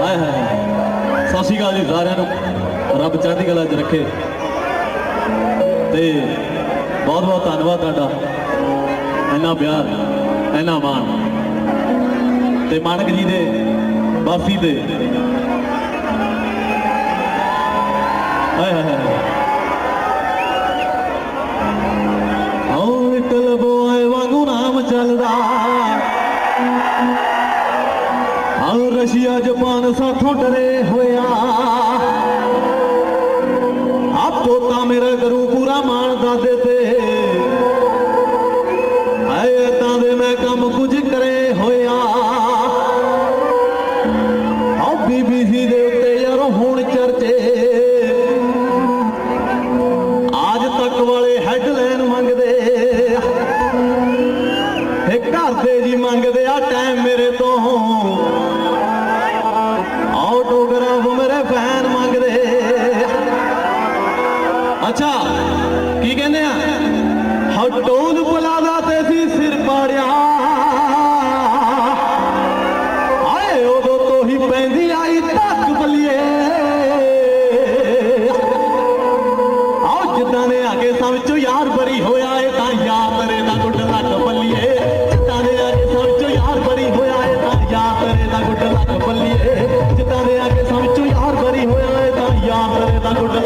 ਹਾਏ ਹਾਏ ਸਤਿ ਸ਼੍ਰੀ ਅਕਾਲ ਜੀ ਸਾਰਿਆਂ ਨੂੰ। ਰੱਬ ਚੜ੍ਹਦੀ ਕਲਾ 'ਚ ਰੱਖੇ। ਤੇ ਬਹੁਤ ਬਹੁਤ ਧੰਨਵਾਦ ਤੁਹਾਡਾ। ਇੰਨਾ ਪਿਆਰ, ਇੰਨਾ ਮਾਣ। ਤੇ ਮਾਨਕ ਜੀ ਦੇ ਬਾਫੀ ਦੇ ਹਾਏ ਹਾਏ। ਕੀ ਕਹਿੰਦੇ ਆ? ਹਟੋਨ ਪਲਾਦਾ ਤੇ ਸੀ ਸਿਰ ਪਾੜਿਆ। ਆਏ ਉਦੋਂ ਤੋਂ ਹੀ ਪੈਂਦੀ ਆਈ ਧੱਕ ਬਲੀਏ। ਆਓ, ਜਿੱਦਾਂ ਨੇ ਆਗੇ ਸਮਝੋ ਯਾਰ ਬਰੀ ਹੋਇਆ ਏ, ਤਾਂ ਯਾਰ ਤੇਰੇ ਦਾ ਗੁੱਡ ਲੱਕ ਬੱਲੀਏ। ਜਿੱਦਾਂ ਦੇ ਆਗੇ ਸਮਝੋ ਯਾਰ ਬਰੀ ਹੋਇਆ ਏ, ਤਾਂ ਯਾਰ ਤੇਰੇ ਦਾ ਗੁੱਡ ਲੱਕ ਬੱਲੀਏ। ਜਿੱਦਾਂ ਦੇ ਆਗੇ ਸਮਝੋ ਯਾਰ ਬਰੀ ਹੋਇਆ ਏ, ਤਾਂ ਯਾਰ ਤੇਰੇ ਦਾ ਗੁੱਡ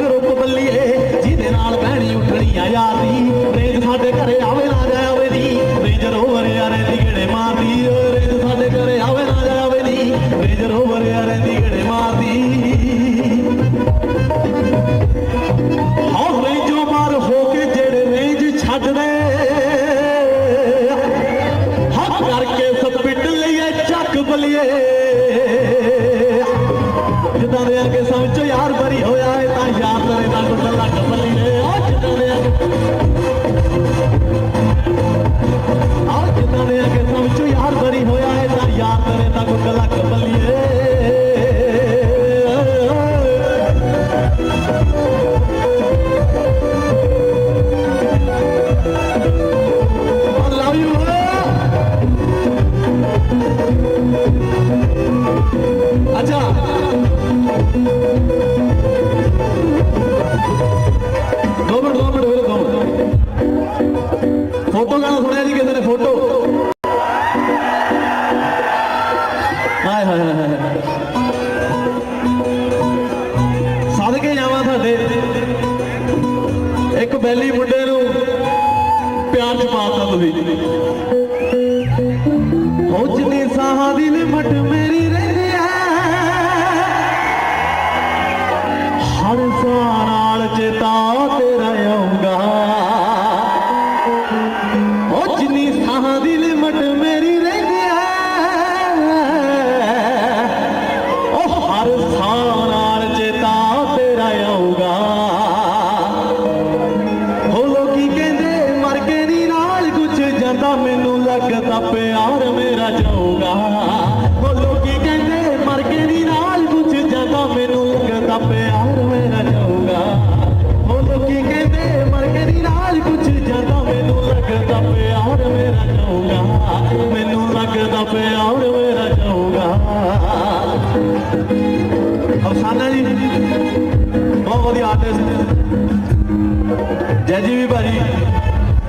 ਗਰੁੱਪ ਬੱਲੀਏ, ਜਿਹਦੇ ਨਾਲ ਬਹਿਣੀ ਉੱਠਣੀ ਆ ਯਾਰੀ। ਰੇਜ ਸਾਡੇ ਘਰੇ ਆਵੇ ਨਾ ਜਾਵੇ ਨੀ ਰੇਜ ਰੋਵਰ ਯਾਰੇ ਦੀ ਗੇੜੇ ਮਾਰਦੀ। ਰੇਜ ਸਾਡੇ ਘਰੇ ਆਵੇ ਨਾ ਜਾਵੇ ਨੀ ਰੇਜ ਰੋਵਰ ਯਾਰੇ ਦੀ ਗੇੜੇ ਮਾਰਦੀ। ਹੌ ਰੇਂਜੋਂ ਮਾਰ ਹੋ ਕੇ ਜਿਹੜੇ ਰੇਂਜ ਛੱਡਦੇ ਹੱਥ ਕਰਕੇ ਸਪਿੱਟ ਲਈਏ, ਚੱਕ ਬਲੀਏ। ਜਿੱਦਾਂ ਦੇ ਅੱਗੇ ਸਮਝੋ ਯਾਰ ਬਰੀ ਹੋਇਆ ਏ, ਤਾਂ ਯਾਰ ਤੇਰੇ ਦਾ ਗੁੱਡ ਲੱਗ ਬੱਲੀਏ ਆ ਜਿੱਦਾਂ ਦੇ ਅੱਗੇ ਆ ਜਿੱਦਾਂ ਦੇ ਅੱਗੇ ਸਮਝੋ ਯਾਰ ਬਰੀ ਹੋਇਆ ਏ, ਤਾਂ ਯਾਰ ਤੇਰੇ ਹਾਏ ਹਾਏ ਹਾਏ ਹਾਏ ਸਦਕੇ ਜਾਵਾਂ ਤੁਹਾਡੇ। ਇੱਕ ਬੈਲੀ ਮੁੰਡੇ ਨੂੰ ਪਿਆਰ ਚ ਪਾਤਾ ਤੁਸੀਂ।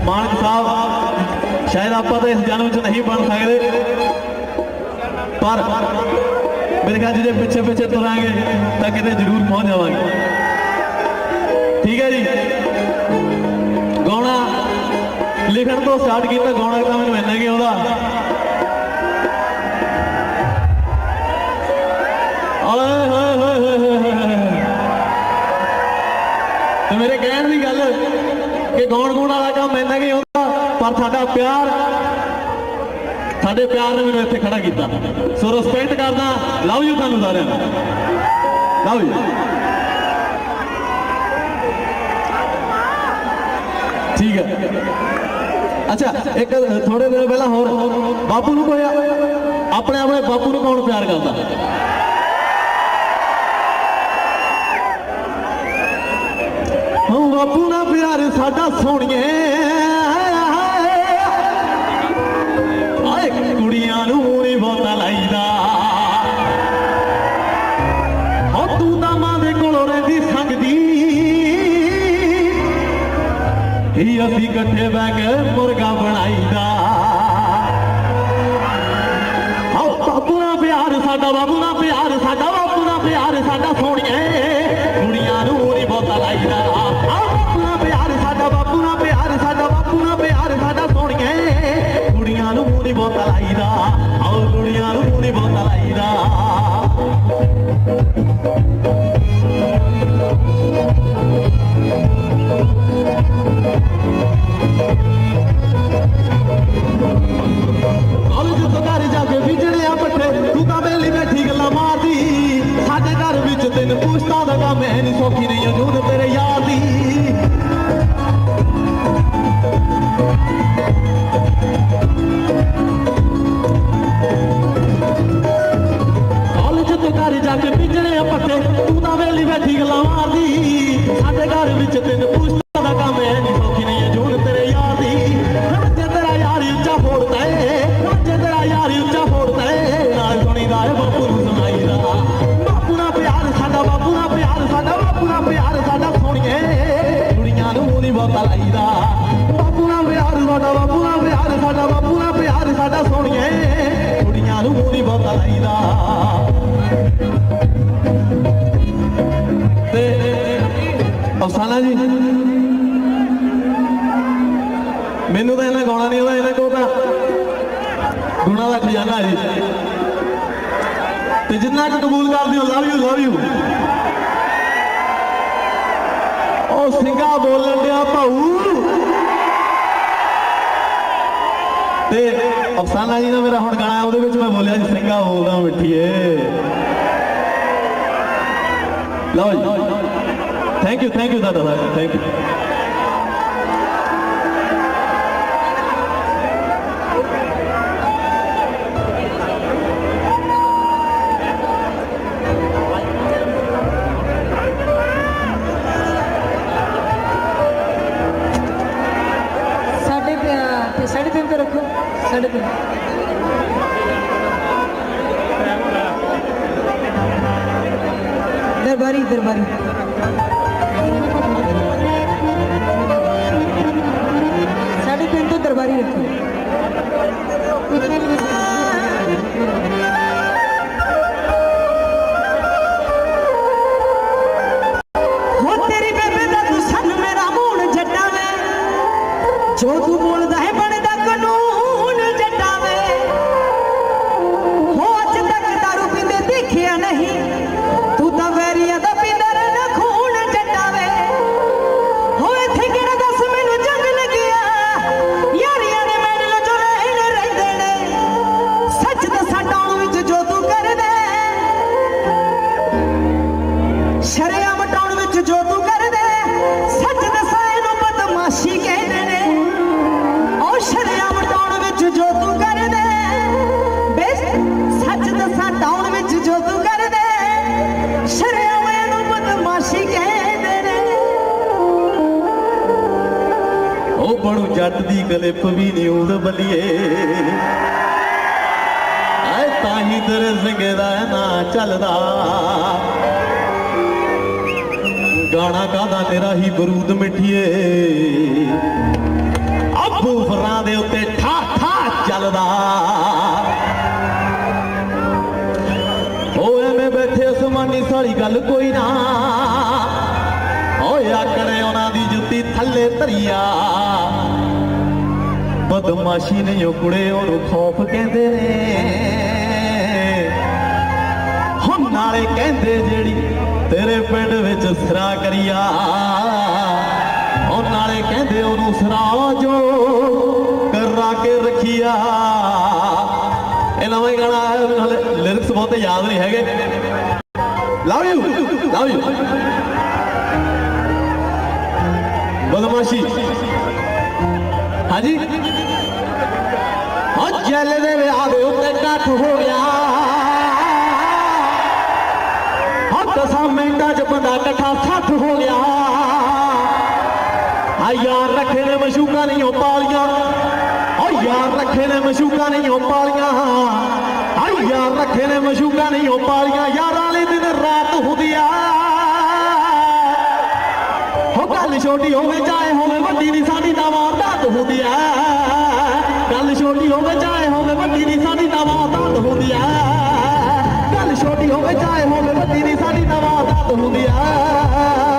ਮਾਨਕ ਸਾਹਿਬ, ਸ਼ਾਇਦ ਆਪਾਂ ਤਾਂ ਇਸ ਜਨਮ 'ਚ ਨਹੀਂ ਬਣ ਸਕਦੇ। ਪਰ ਮੇਰੇ ਖਿਆਲ ਜਿਹਦੇ ਪਿੱਛੇ ਪਿੱਛੇ ਤੁਰਾਂਗੇ, ਤਾਂ ਕਿਤੇ ਜ਼ਰੂਰ ਪਹੁੰਚ ਜਾਵਾਂਗੇ। ਠੀਕ ਹੈ ਜੀ? ਗਾਉਣਾ, ਲਿਖਣ ਤੋਂ ਸਟਾਰਟ ਕੀਤਾ, ਗਾਉਣਾ ਤਾਂ ਮੈਨੂੰ ਇੰਨਾ ਕੀ ਆਉਂਦਾ। ਤੇ ਮੇਰੇ ਕਹਿਣ ਦੀ ਗੱਲ ਕਿ ਗਾਉਣ ਗਾਉਣ ਵਾਲਾ ਕੰਮ ਇੰਨਾ ਨਹੀਂ ਹੁੰਦਾ, ਪਰ ਸਾਡਾ ਪਿਆਰ, ਸਾਡੇ ਪਿਆਰ ਨੇ ਮੈਨੂੰ ਇੱਥੇ ਖੜਾ ਕੀਤਾ। ਸੋ ਰਿਸਪੈਕਟ ਕਰਦਾ ਲਵ ਯੂ ਤੁਹਾਨੂੰ ਸਾਰਿਆਂ ਨੂੰ। ਲਵ ਯੂ ਠੀਕ ਹੈ। ਅੱਛਾ, ਇੱਕ ਥੋੜੇ ਦਿਨ ਪਹਿਲਾਂ ਹੋਰ, ਬਾਪੂ ਨੂੰ ਕੋਈ ਆਪਣੇ ਆਪਣੇ ਬਾਪੂ ਨੂੰ ਕੌਣ ਪਿਆਰ ਕਰਦਾ? ਬਾਪੂ ਨਾਲ ਪਿਆਰ, ਸਾਡਾ ਸੋਹਣੀਏ। ਆਏ ਕੁੜੀਆਂ ਨੂੰ ਨਹੀਂ ਬਹੁਤਾ ਲਾਈਦਾ। ਹੋ, ਤੂੰ ਤਾਂ ਮਾਂ ਦੇ ਕੋਲੋਂ ਰਹਿੰਦੀ ਸੰਗਦੀ। ਹੀ ਅਸੀਂ ਇਕੱਠੇ ਬਹਿ ਕੇ ਮੁਰਗਾ ਬਣਾਈਦਾ। ਆਓ ਬਾਪੂ ਨਾਲ ਪਿਆਰ, ਸਾਡਾ ਬਾਪੂ ਨਾਲ ਕੁੜੀਆਂ ਨੂੰ ਨਹੀਂ ਬਹੁਤਾ ਲਾਈਦਾ ਕਾਲਜ ਤੋਂ ਘਰ ਜਾ ਕੇ ਵਿਜੜਿਆ ਪੱਠੇ, ਤੂੰ ਤਾਂ ਵੇਲੀ ਬੈਠੀ ਗੱਲਾਂ ਮਾਰਦੀ। ਸਾਡੇ ਘਰ ਵਿੱਚ ਤੈਨੂੰ ਪੁੱਛਦਾ ਦਾ ਕੰਮ ਐ ਨਹੀਂ ਸੌਖੀ ਨਹੀਂ ਅਜੂਨ ਤੇਰੇ ਯਾਰ ਦੀ। ਤੋਂ ਘਰ ਜਾ ਤੂੰ ਤਾਂ ਵੇਲੀ ਬੈਠੀ ਗੱਲਾਂ ਮਾਰਦੀ। ਸਾਡੇ ਘਰ ਵਿੱਚ ਤੈਨੂੰ ਪੁੱਛਦਾ ਦਾ ਕੰਮ ਐ ਨਹੀਂ ਸੌਖੀ ਨਹੀਂ ਅਜੂਨ ਤੇਰੇ ਯਾਰ ਦੀ। ਜੇ ਤੇਰਾ ਯਾਰ ਉੱਚਾ ਫੋੜਦਾ ਏ। ਜੇ ਤੇਰਾ ਯਾਰ ਉੱਚਾ ਫੋੜਦਾ ਏ। ਨਾਲ ਸੁਣੀਦਾ ਏ ਬਾਪੂ ਨੂੰ ਸੁਣਾਈਦਾ ਬਾਪੂ ਨਾਲ ਪਿਆਰ, ਸਾਡਾ ਬਾਪੂ ਨਾਲ ਪਿਆਰ, ਸਾਡਾ ਬਾਪੂ ਨਾਲ ਪਿਆਰ, ਸਾਡਾ ਸੋਹਣੀਏ। ਕੁੜੀਆਂ ਨੂੰ ਨਹੀਂ ਬਹੁਤਾ ਲਾਈਦਾ। ਸਾਡਾ ਬਾਪੂ ਦਾ ਪਿਆਰ, ਸਾਡਾ ਬਾਪੂ ਦਾ ਪਿਆਰ, ਸਾਡਾ ਸੋਹਣੀਏ ਕੁੜੀਆਂ ਨੂੰ ਨਹੀਂ ਬਹੁਤਾ ਲਾਈਦਾ। ਤੇ ਅਫਸਾਨਾ ਜੀ, ਮੈਨੂੰ ਤਾਂ ਇਹਨਾਂ ਗਾਉਣਾ ਨਹੀਂ ਆਉਂਦਾ, ਇਹਨਾਂ ਕੋਲ ਤਾਂ ਗੁਣਾ ਦਾ ਖਜ਼ਾਨਾ ਹੈ ਜੀ ਤੇ ਜਿੰਨਾ ਕੁ ਕਬੂਲ ਕਰਦੇ ਹੋ ਲਵ ਯੂ ਲਵ ਯੂ। ਉਹ ਸਿੰਘਾ ਬੋਲਣ ਡਿਆ ਭਾਊ। ਤੇ ਅਫਸਾਨਾ ਜੀ ਦਾ ਮੇਰਾ ਹੁਣ ਗਾਣਾ, ਉਹਦੇ ਵਿੱਚ ਮੈਂ ਬੋਲਿਆ ਜੀ ਸਿੰਘਾ ਬੋਲਦਾ ਮਿੱਠੀਏ। ਲਓ ਜੀ। Thank you thank you Dada Saheb thank you ਰੱਖੋ ਸਾਢੇ ਤਿੰਨ ਦਰਬਾਰੀ ਦਰਬਾਰੀ ਕਲਿੱਪ ਵੀ ਨਿਊਜ਼ ਬੱਲੀਏ। ਐ ਤਾਂ ਹੀ ਤੇਰੇ ਸਿੰਘੇ ਦਾ ਨਾਂ ਚੱਲਦਾ। ਗਾਣਾ ਕਾਦਾ ਤੇਰਾ ਹੀ ਬਰੂਦ ਮਿੱਠੀਏ। ਅੱਬੂ ਫਰਾਂ ਦੇ ਉੱਤੇ ਠਾ ਠਾ ਚੱਲਦਾ। ਓ ਮੈਂ ਬੈਠੇ ਅਸਮਾਨੀ ਸਾਰੀ ਗੱਲ ਕੋਈ ਨਾ। ਓਏ ਆਕੜੇ ਉਹਨਾਂ ਦੀ ਜੁੱਤੀ ਥੱਲੇ ਧਰੀਆ। ਬਦਮਾਸ਼ੀ ਨੇ ਕੁੜੇ ਉਹਨੂੰ ਖੌਫ ਕਹਿੰਦੇ ਨੇ। ਹੁਣ ਨਾਲੇ ਕਹਿੰਦੇ ਜਿਹੜੀ ਤੇਰੇ ਪਿੰਡ ਵਿੱਚ ਸਰਾ ਕਰੀਆ। ਉਹ ਨਾਲੇ ਕਹਿੰਦੇ ਉਹਨੂੰ ਸਰਾ ਜੋ ਕਰਾ ਕੇ ਰੱਖਿਆ। ਇਹ ਨਵਾਂ ਗਾਣਾ ਲਿਰਿਕਸ ਬਹੁਤ ਯਾਦ ਨਹੀਂ ਹੈਗੇ। ਲਵ ਯੂ ਲਵ ਯੂ ਬਦਮਾਸ਼ੀ। ਹਾਂਜੀ? ਜੈਲ ਦੇ ਵਿਆਹ ਦੇ ਉੱਤੇ ਇਕੱਠ ਹੋ ਗਿਆ। ਹੱਥ ਦਸਾਂ ਮਿੰਟਾਂ 'ਚ ਬੰਦਾ ਇਕੱਠਾ ਸੱਠ ਹੋ ਗਿਆ। ਆ ਯਾਰ, ਰੱਖੇ ਨੇ ਮਸ਼ੂਕਾਂ ਨਹੀਂ ਹੋ ਪਾਲੀਆਂ। ਓ ਯਾਰ, ਰੱਖੇ ਨੇ ਮਸ਼ੂਕਾਂ ਨਹੀਂ ਹੋ ਪਾਲੀਆਂ। ਆ ਯਾਰ, ਰੱਖੇ ਨੇ ਮਸ਼ੂਕਾਂ ਨਹੀਂ ਹੋ ਪਾਲੀਆਂ। ਯਾਰਾਂ ਵਾਲੇ ਦਿਨ ਰਾਤ ਹੁੰਦੀ ਆ। ਹੋ ਗੱਲ ਛੋਟੀ ਹੋਵੇ, ਚਾਹੇ ਹੋਵੇ, ਵੱਡੀ ਨਹੀਂ ਸਾਡੀ ਤਾਂ ਵਾਰਦਾਤ ਹੁੰਦੀ ਆ। ਛੋਟੀ ਹੋਵੇ ਚਾਹੇ ਹੋਵੇ ਵੱਡੀ ਨਹੀਂ ਸਾਡੀ ਤਾਂ ਵਾਰਦਾਤ ਹੁੰਦੀ ਆ ਗੱਲ ਛੋਟੀ ਹੋਵੇ ਚਾਹੇ ਹੋਵੇ ਵੱਡੀ ਨਹੀਂ ਸਾਡੀ ਤਾਂ ਵਾਰਦਾਤ ਹੁੰਦੀ ਆ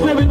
ਨੇ